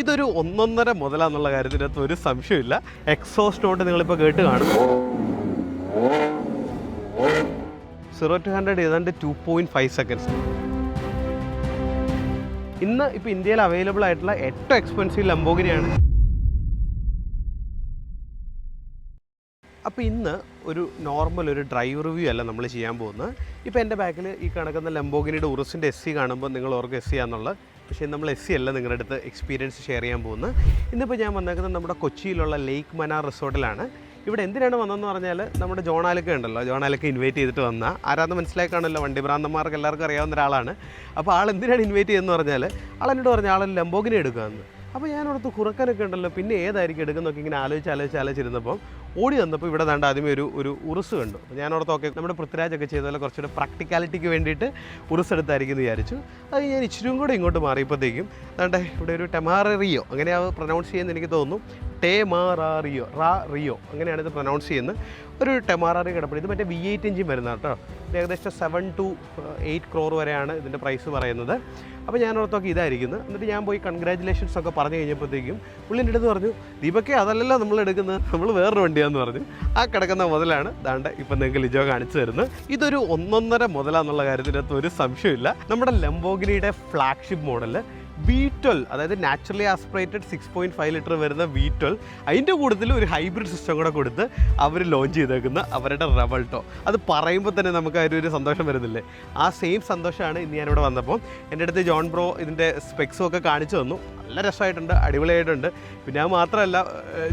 ഇതൊരു ഒന്നൊന്നര മുതലാന്നുള്ള കാര്യത്തിനകത്ത് ഒരു സംശയമില്ല എക്സോസ്റ്റ് നോട്ട് നിങ്ങളിപ്പോൾ കേട്ട് കാണും. സീറോ ടു ഹൺഡ്രഡ് ഏതാണ്ട് ടു പോയിന്റ് ഫൈവ് സെക്കൻഡ്സ് ഇന്ന് ഇപ്പോൾ ഇന്ത്യയിൽ അവൈലബിൾ ആയിട്ടുള്ള ഏറ്റവും എക്സ്പെൻസീവ് ലംബോഗിനിയാണ് അപ്പോൾ ഇന്ന് ഒരു നോർമൽ ഒരു ഡ്രൈവ് റിവ്യൂ അല്ല നമ്മൾ ചെയ്യാൻ പോകുന്നത്. ഇപ്പോൾ എന്റെ ബാക്കിൽ ഈ കണക്കുന്ന ലംബോഗിനിയുടെ ഉറുസിന്റെ എസ് സി കാണുമ്പോൾ നിങ്ങൾ ഓർക്ക് എസ് സി ആണെന്നുള്ളത് പക്ഷേ നമ്മൾ എസ് സി അല്ല നിങ്ങളുടെ അടുത്ത് എക്സ്പീരിയൻസ് ഷെയർ ചെയ്യാൻ പോകുന്നത്. ഇന്നിപ്പോൾ ഞാൻ വന്നേക്കുന്നത് നമ്മുടെ കൊച്ചിയിലുള്ള ലേക്ക് മനാർ റിസോർട്ടിലാണ് ഇവിടെ എന്തിനാണ് വന്നതെന്ന് പറഞ്ഞാൽ നമ്മുടെ ജോണാലൊക്കെ ഉണ്ടല്ലോ. ജോണാലൊക്കെ ഇൻവൈറ്റ് ചെയ്തിട്ട് വന്ന. ആരാന്ന് മനസ്സിലാക്കാണല്ലോ വണ്ടി ഭ്രാന്തന്മാർക്ക് എല്ലാവർക്കും അറിയാവുന്ന ഒരാളാണ്. അപ്പോൾ ആൾ എന്തിനാണ് ഇൻവൈറ്റ് ചെയ്തെന്ന് പറഞ്ഞാൽ ആൾ എന്നോട് പറഞ്ഞ ആൾ ലംബോഗിനി എടുക്കാമെന്ന് അപ്പോൾ ഞാനോടത്ത് കുറുക്കനൊക്കെ ഉണ്ടല്ലോ പിന്നെ ഏതായിരിക്കും എടുക്കുന്നൊക്കെ ഇങ്ങനെ ആലോചിച്ച് ആലോചിച്ച് ആലോചിച്ചിരുന്നപ്പോൾ ഓടി വന്നപ്പോൾ ഇവിടെ ദാണ്ട് ആദ്യമേ ഒരു ഒരു ഉറുസ് കണ്ടു. അപ്പോൾ ഞാനോടത്ത് ഓക്കെ നമ്മുടെ പൃഥ്വിരാജൊക്കെ ചെയ്ത പോലെ കുറച്ചുകൂടെ പ്രാക്ടിക്കാലിറ്റിക്ക് വേണ്ടിയിട്ട് ഉറുസ് എടുത്തായിരിക്കും വിചാരിച്ചു. അത് ഞാൻ ഇച്ചിരിയും കൂടെ ഇങ്ങോട്ട് മാറിയപ്പോഴത്തേക്കും ദാണ്ടെ ഇവിടെ ഒരു ടെമാറിയോ അങ്ങനെയാണ് പ്രൊനൗൺസ് ചെയ്യുന്നത് എനിക്ക് തോന്നുന്നു. ടേമാറിയോ റാ റിയോ അങ്ങനെയാണ് ഇത് പ്രൊനൗൺസ് ചെയ്യുന്നത്. ഒരു ടെമാറാറി കിടപ്പുണ്ട്. ഇത് മറ്റേ വി എയ്റ്റ് എഞ്ചിൻ വരുന്ന കേട്ടോ. ഏകദേശം സെവൻ ടു എയ്റ്റ് ക്രോർ വരെയാണ് ഇതിന്റെ പ്രൈസ് പറയുന്നത്. അപ്പോൾ ഞാൻ ഓർത്തൊക്കെ ഇതായിരിക്കുന്നത് എന്നിട്ട് ഞാൻ പോയി കൺഗ്രാജുലേഷൻസ് ഒക്കെ പറഞ്ഞു കഴിഞ്ഞപ്പോഴത്തേക്കും പുള്ളിന്റെ അടുത്ത് പറഞ്ഞു ദീപക്കെ അതല്ലല്ലോ നമ്മൾ എടുക്കുന്നത്. നമ്മൾ വേറൊരു വണ്ടിയാന്ന് പറഞ്ഞു. ആ കിടക്കുന്ന മുതലാണ് ദാണ്ട് ഇപ്പം നിങ്ങൾക്ക് ലിജോ കാണിച്ചു തരുന്നത്. ഇതൊരു ഒന്നൊന്നര മുതലാന്നുള്ള കാര്യത്തിനകത്ത് ഒരു സംശയമില്ല നമ്മുടെ ലംബോഗിനിയുടെ ഫ്ലാഗ്ഷിപ്പ് മോഡൽ വി ട്വൽവ് അതായത് naturally aspirated six point five litre വരുന്ന വി ട്വൽവ് അതിന്റെ കൂടുതൽ ഒരു ഹൈബ്രിഡ് സിസ്റ്റം കൂടെ കൊടുത്ത് അവർ ലോഞ്ച് ചെയ്തേക്കുന്ന അവരുടെ റവൾട്ടോ അത് പറയുമ്പോൾ തന്നെ നമുക്ക് അതിൽ ഒരു സന്തോഷം വരുന്നില്ലേ? ആ സെയിം സന്തോഷമാണ് ഇന്ന് ഞാനിവിടെ വന്നപ്പോൾ. എന്റെ അടുത്ത് ജോൺ ബ്രോ ഇതിന്റെ സ്പെക്സും ഒക്കെ കാണിച്ചു തന്നു. നല്ല രസമായിട്ടുണ്ട് അടിപൊളിയായിട്ടുണ്ട്. പിന്നെ അത് മാത്രമല്ല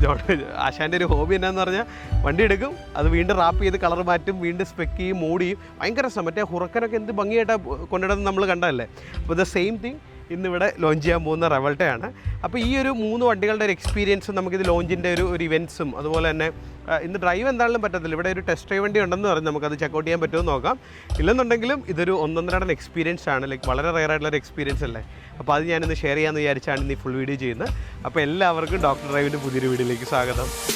ജോൺ ആശാന്റെ ഒരു ഹോബി എന്നാന്ന് പറഞ്ഞാൽ വണ്ടി എടുക്കും അത് വീണ്ടും റാപ്പ് ചെയ്ത് കളർ മാറ്റും വീണ്ടും സ്പെക്ക് ചെയ്യും മൂടിയും. ഭയങ്കര രസം. മറ്റേ ഹുറക്കനൊക്കെ എന്ത് ഭംഗിയായിട്ടാണ് കൊണ്ടിടുന്നത് നമ്മൾ കണ്ടതല്ലേ? അപ്പോൾ ദ സെയിം തിങ് ഇന്നിവിടെ ലോഞ്ച് ചെയ്യാൻ പോകുന്ന റെവൾട്ടയാണ് അപ്പോൾ ഈ ഒരു മൂന്ന് വണ്ടികളുടെ ഒരു എക്സ്പീരിയൻസും നമുക്കിത് ലോഞ്ചിന്റെ ഒരു ഒരു ഇവന്റ്സും അതുപോലെ തന്നെ ഇന്ന് ഡ്രൈവ് എന്താണെങ്കിലും പറ്റത്തില്ല. ഇവിടെ ഒരു ടെസ്റ്റ് ഡ്രൈവ് വണ്ടി ഉണ്ടെന്ന് പറഞ്ഞ് നമുക്കത് ചെക്കൗട്ട് ചെയ്യാൻ പറ്റുമെന്ന് നോക്കാം. ഇല്ലെന്നുണ്ടെങ്കിലും ഇതൊരു ഒന്നൊന്നര എക്സ്പീരിയൻസ് ആണ്. ലൈക്ക് വളരെ റയർ ആയിട്ടുള്ള ഒരു എക്സ്പീരിയൻസ് അല്ലേ? അപ്പോൾ അത് ഞാനിന്ന് ഷെയർ ചെയ്യാമെന്ന് വിചാരിച്ചാണ് ഇന്ന് ഫുൾ വീഡിയോ ചെയ്യുന്നത്. അപ്പോൾ എല്ലാവർക്കും ഡോക്ടർ ഡ്രൈവിന്റെ പുതിയൊരു വീഡിയോയിലേക്ക് സ്വാഗതം.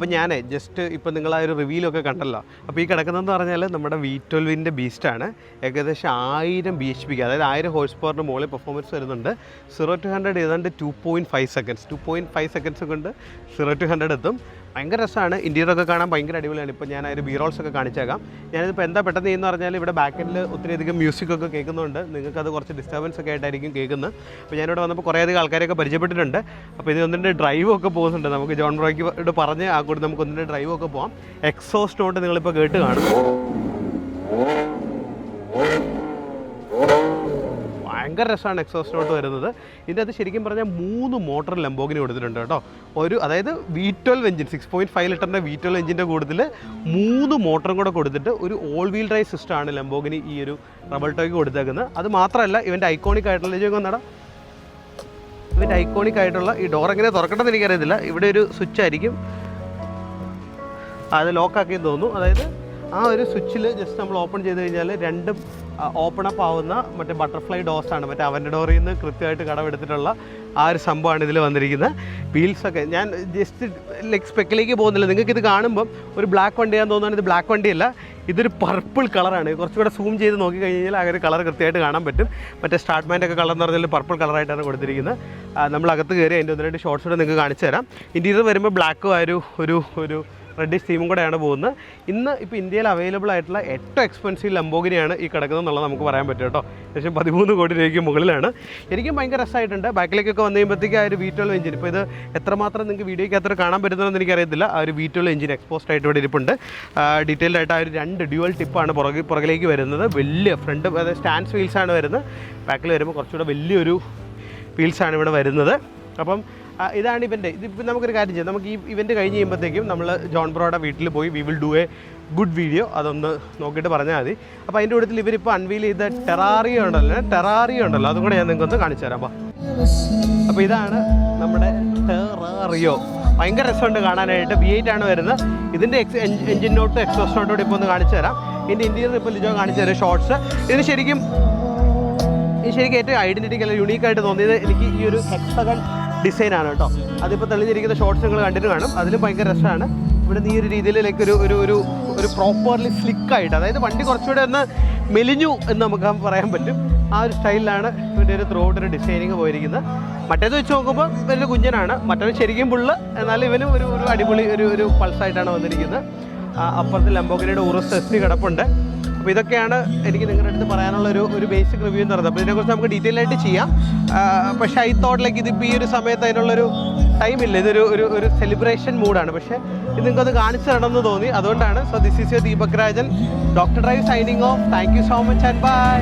അപ്പോൾ ഞാൻ ജസ്റ്റ് ഇപ്പോൾ നിങ്ങൾ ആ ഒരു റിവ്യൂലൊക്കെ കണ്ടല്ലോ. അപ്പോൾ ഈ കിടക്കുന്നതെന്ന് പറഞ്ഞാൽ നമ്മുടെ വി ട്വൽവിന്റെ ബീസ്റ്റാണ് ഏകദേശം ആയിരം ബി എച്ച് പിക്ക് അതായത് ആയിരം ഹോഴ്സ് പവറിന് മുകളിൽ പെർഫോമൻസ് വരുന്നുണ്ട്. സീറോ ടു ഹൺഡ്രഡ് ഏതാണ്ട് two point five seconds two point five seconds കൊണ്ട് സീറോ ടു ഹൺഡ്രഡ് എത്തും. ഭയങ്കര രസമാണ്. ഇന്റീരിയറൊക്കെ കാണാൻ ഭയങ്കര അടിപൊളിയാണ്. ഇപ്പോൾ ഞാൻ അതിൽ ബീറോൾസ് ഒക്കെ കാണിച്ചേക്കാം. ഞാനിതിപ്പോൾ എന്താ പെട്ടെന്ന് ചെയ്യുന്ന പറഞ്ഞാൽ ഇവിടെ ബാക്കിൽ ഒത്തിരിയധികം മ്യൂസിക് ഒക്കെ കേൾക്കുന്നുണ്ട്. അത് കുറച്ച് ഡിസ്റ്റർബൻസ് ഒക്കെ ആയിട്ടായിരിക്കും കേൾക്കുന്നത് അപ്പോൾ ഞാനിവിടെ വന്നപ്പോൾ കുറേയധികം ആൾക്കാരെയൊക്കെ പരിചയപ്പെട്ടിട്ടുണ്ട്. അപ്പോൾ ഇത് ഒന്നിന്റെ ഡ്രൈവ് ഒക്കെ പോകുന്നുണ്ട്. നമുക്ക് ജോൺ ബ്രോയ്ക്ക് പറഞ്ഞ് ആ കൂടി നമുക്ക് ഒന്നിന്റെ ഡ്രൈവ് ഒക്കെ പോകാം എക്സോസ്റ്റ് നോട്ട് നിങ്ങളിപ്പോൾ കേട്ട് കാണും. ഭയങ്കര രസമാണ് എക്സോസ്റ്റിലോട്ട് വരുന്നത്. ഇതിന്റെ അത് ശരിക്കും പറഞ്ഞാൽ മൂന്ന് മോട്ടർ ലംബോഗിന് കൊടുത്തിട്ടുണ്ട് കേട്ടോ. ഒരു അതായത് V twelve engine six point five ലിറ്ററിന്റെ വി ട്വൽവ് എഞ്ചിന്റെ കൂടുതൽ മൂന്ന് മോട്ടറും കൂടെ കൊടുത്തിട്ട് ഒരു ഓൾ വീൽ ഡ്രൈവ് സിസ്റ്റമാണ് ലംബോഗിന് ഈ ഒരു റബൾട്ടോയ്ക്ക് കൊടുത്തേക്കുന്നത്. അത് മാത്രമല്ല ഇവന്റെ ഐക്കോണിക് ആയിട്ടുള്ള ചോദിക്കും നടം ഇവന്റെ ഐക്കോണിക് ആയിട്ടുള്ള ഈ ഡോർ എങ്ങനെ തുറക്കണമെന്ന് എനിക്കറിയത്തില്ല. ഇവിടെ ഒരു സ്വിച്ച് ആയിരിക്കും. അത് ലോക്കാക്കിയെന്ന് തോന്നുന്നു. അതായത് ആ ഒരു സ്വിച്ചിൽ ജസ്റ്റ് നമ്മൾ ഓപ്പൺ ചെയ്ത് കഴിഞ്ഞാൽ രണ്ടും ഓപ്പൺ അപ്പ് ആവുന്ന മറ്റേ ബട്ടർഫ്ലൈ ഡോസ് ആണ്. മറ്റേ അവന്റെ ഡോറിൽ നിന്ന് കൃത്യമായിട്ട് കടമെടുത്തിട്ടുള്ള ആ ഒരു സംഭവമാണ് ഇതിൽ വന്നിരിക്കുന്നത്. വീൽസൊക്കെ ഞാൻ ജസ്റ്റ് ലൈക്ക് സ്പെക്കിലേക്ക് പോകുന്നില്ല. നിങ്ങൾക്ക് ഇത് കാണുമ്പം ഒരു ബ്ലാക്ക് വണ്ടിയാന്ന് തോന്നുന്നത് ഇത് ബ്ലാക്ക് വണ്ടിയല്ല. ഇതൊരു പർപ്പിൾ കളറാണ് കുറച്ചുകൂടെ സൂം ചെയ്ത് നോക്കി കഴിഞ്ഞാൽ ആ ഒരു കളർ കൃത്യമായിട്ട് കാണാൻ പറ്റും. മറ്റേ സ്റ്റാർട്ട്മാന്റെ ഒക്കെ കളർ എന്ന് പറഞ്ഞാൽ പർപ്പിൾ കളറായിട്ടാണ് കൊടുത്തിരിക്കുന്നത്. നമ്മൾ അകത്ത് കയറി അതിന്റെ ഒന്ന് രണ്ട് ഷോർട്സ് കൂടെ നിങ്ങൾക്ക് കാണിച്ചു തരാം. ഇന്റീരിയർ വരുമ്പോൾ ബ്ലാക്കും ആ ഒരു ഒരു റെഡിഷ് തീമും കൂടെയാണ് പോകുന്നത്. ഇന്ന് ഇപ്പോൾ ഇന്ത്യയിൽ അവൈലബിൾ ആയിട്ടുള്ള ഏറ്റവും എക്സ്പെൻസീവ് ലംബോഗിനിയാണ് ഈ കിടക്കുന്നത് എന്നുള്ളത് നമുക്ക് പറയാൻ പറ്റും കേട്ടോ. ഏകദേശം പതിമൂന്ന് കോടി രൂപയ്ക്ക് മുകളിലാണ്. എനിക്കും ഭയങ്കര രസമായിട്ടുണ്ട് ബാക്കിലേക്കൊക്കെ വന്നു കഴിയുമ്പോഴത്തേക്ക് ആ ഒരു വി ട്വൽവ് എഞ്ചിൻ ഇപ്പോൾ ഇത് എത്രമാത്രം നിങ്ങൾക്ക് വീഡിയോയ്ക്ക് അത്ര കാണാൻ പറ്റുന്നതെന്ന് എനിക്കറിയത്തില്ല. ആ ഒരു വി ട്വൽവ് എഞ്ചിൻ എക്സ്പോസ്റ്റ് ആയിട്ട് ഇവിടെ ഇരിപ്പുണ്ട്. ഡീറ്റെയിൽഡ് ആയിട്ട് ആ ഒരു രണ്ട് ഡ്യുവൽ ടിപ്പാണ് പുറകെ പുറകിലേക്ക് വരുന്നത്. വലിയ ഫ്രണ്ട് അതായത് സ്റ്റാൻഡ്സ് വീൽസാണ് വരുന്നത്. ബാക്കിൽ വരുമ്പോൾ കുറച്ചുകൂടെ വലിയൊരു വീൽസാണ് ഇവിടെ വരുന്നത്. അപ്പം ഇതാണ് ഇവന്റെ ഇതിപ്പോൾ നമുക്കൊരു കാര്യം ചെയ്യാം. നമുക്ക് ഈ ഇവന്റ് കഴിഞ്ഞ് കഴിയുമ്പോഴത്തേക്കും നമ്മൾ ജോൺ ബ്രോയുടെ വീട്ടിൽ പോയി we will do a good video അതൊന്ന് നോക്കിയിട്ട് പറഞ്ഞാൽ മതി. അപ്പോൾ അതിന്റെ കൂട്ടത്തിൽ ഇവരിപ്പോൾ അൺവീൽ ചെയ്ത ടെറാറിയോ ഉണ്ടല്ലോ ടെറാറിയോ ഉണ്ടല്ലോ. അതും കൂടെ ഞാൻ നിങ്ങൾക്കൊന്ന് കാണിച്ചു തരാം. അപ്പോൾ ഇതാണ് നമ്മുടെ ടെറാറിയോ ഭയങ്കര രസമുണ്ട് കാണാനായിട്ട്. വി എയ്റ്റ് ആണ് വരുന്നത്. ഇതിന്റെ എക്സ് എഞ്ചിൻ നോട്ട് എക്സോസ് നോട്ടോട് ഇപ്പോൾ ഒന്ന് കാണിച്ചു തരാം. ഇതിന്റെ ഇന്റീരിയർ ഇപ്പോൾ ലിജോ കാണിച്ചു തരാം ഷോർട്സ് ഇതിന് ശരിക്കും ശരിക്കും ഏറ്റവും ഐഡന്റിറ്റി അല്ലെങ്കിൽ യുണീക്കായിട്ട് തോന്നിയത് എനിക്ക് ഈ ഒരു ഹെക്സഗൺ ഡിസൈനാണ് കേട്ടോ. അതിപ്പോൾ തെളിഞ്ഞിരിക്കുന്ന ഷോർട്സ് നിങ്ങൾ കണ്ടിട്ട് കാണും അതിലും ഭയങ്കര രസമാണ്. ഇവിടെ ഈ ഒരു രീതിയിൽ ലൈക്ക് ഒരു ഒരു ഒരു ഒരു പ്രോപ്പർലി സ്ലിക്കായിട്ട് അതായത് വണ്ടി കുറച്ചുകൂടെ ഒന്ന് മെലിഞ്ഞു എന്ന് നമുക്ക് പറയാൻ പറ്റും. ആ ഒരു സ്റ്റൈലിലാണ് ഇതിന്റെ ഒരു ത്രൂ ഒരു ഡിസൈനിങ് പോയിരിക്കുന്നത്. മറ്റേത് വെച്ച് നോക്കുമ്പോൾ വലിയ കുഞ്ഞനാണ്. മറ്റൊരു ശരിക്കും പുള്ള് എന്നാലും ഇവനും ഒരു ഒരു അടിപൊളി ഒരു ഒരു പൾസായിട്ടാണ് വന്നിരിക്കുന്നത്. അപ്പുറത്ത് ലംബോഗിനിയുടെ ഉറസ് എസ് കടപ്പുണ്ട്. അപ്പോൾ ഇതൊക്കെയാണ് എനിക്ക് നിങ്ങളുടെ അടുത്ത് പറയാനുള്ള ഒരു ഒരു ബേസിക് റിവ്യൂ എന്ന് പറയുന്നത്. അപ്പോൾ ഇതിനെക്കുറിച്ച് നമുക്ക് ഡീറ്റെയിൽ ആയിട്ട് ചെയ്യാം. പക്ഷേ ഐ തോട്ടിലേക്ക് ഇതിപ്പോൾ ഈ ഒരു സമയത്ത് അതിനുള്ളൊരു ടൈമില്ല ഇതൊരു ഒരു ഒരു സെലിബ്രേഷൻ മൂഡാണ് പക്ഷേ ഇത് നിങ്ങൾക്കത് കാണിച്ചു തരണമെന്ന് തോന്നി. അതുകൊണ്ടാണ്. So this is you Deepak Rajan doctor drive signing off thank you so much and bye